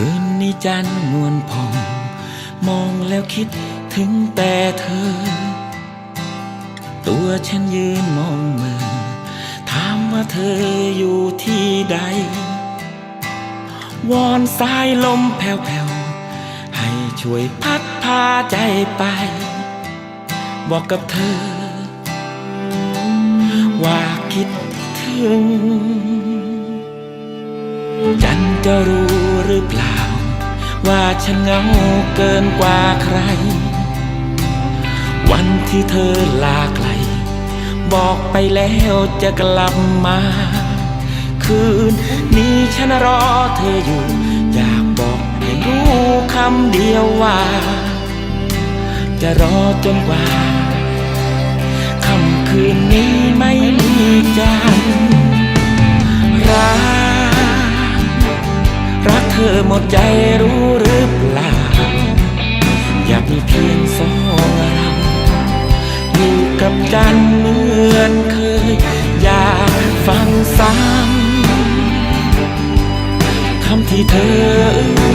คืนนี้จันนวลพอง มองแล้วคิดถึงแต่เธอ ตัวฉันยืนมองเมือถามว่าเธออยู่ที่ใด วอนสายลมแผ่วๆ ให้ช่วยพัดพาใจไป บอกกับเธอ ว่าคิดถึง จันจะรู้ หรือเปล่า ว่าฉันเหงาเกินกว่าใคร วันที่เธอลาไกล บอกไปแล้วจะกลับมา คืนนี้ฉันรอเธออยู่ อยากบอกให้รู้คำเดียวว่า จะรอจนกว่าค่ำคืนนี้ไม่มี ที่เธอ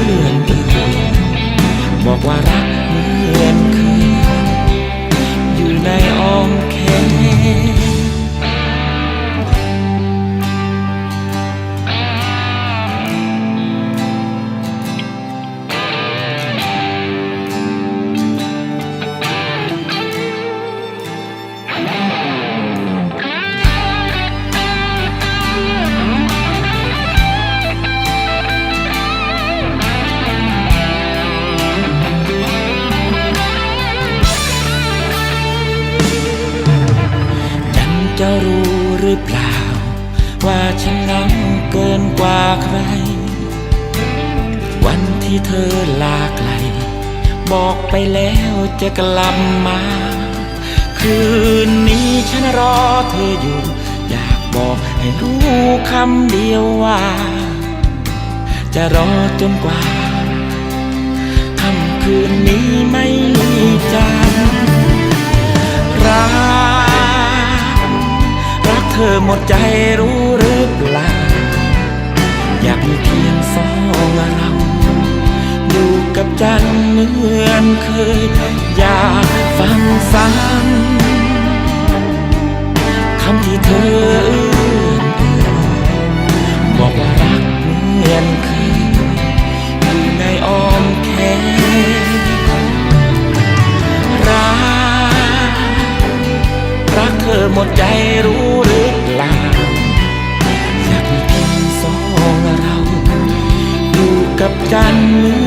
จะรู้หรือเปล่า ว่าฉันเหงาเกินกว่าใคร วันที่เธอลาไกล บอกไปแล้วจะกลับมา คืนนี้ฉันรอเธออยู่ อยากบอกให้รู้คำเดียวว่า จะรอจนกว่าค่ำคืนนี้ไม่มีจัน หมดใจรู้หรือเปล่า อยากมีเพียงสองเรา อยู่กับจันเหมือนเคย อยากฟังซ้ำคำที่เธอ กับจันทร์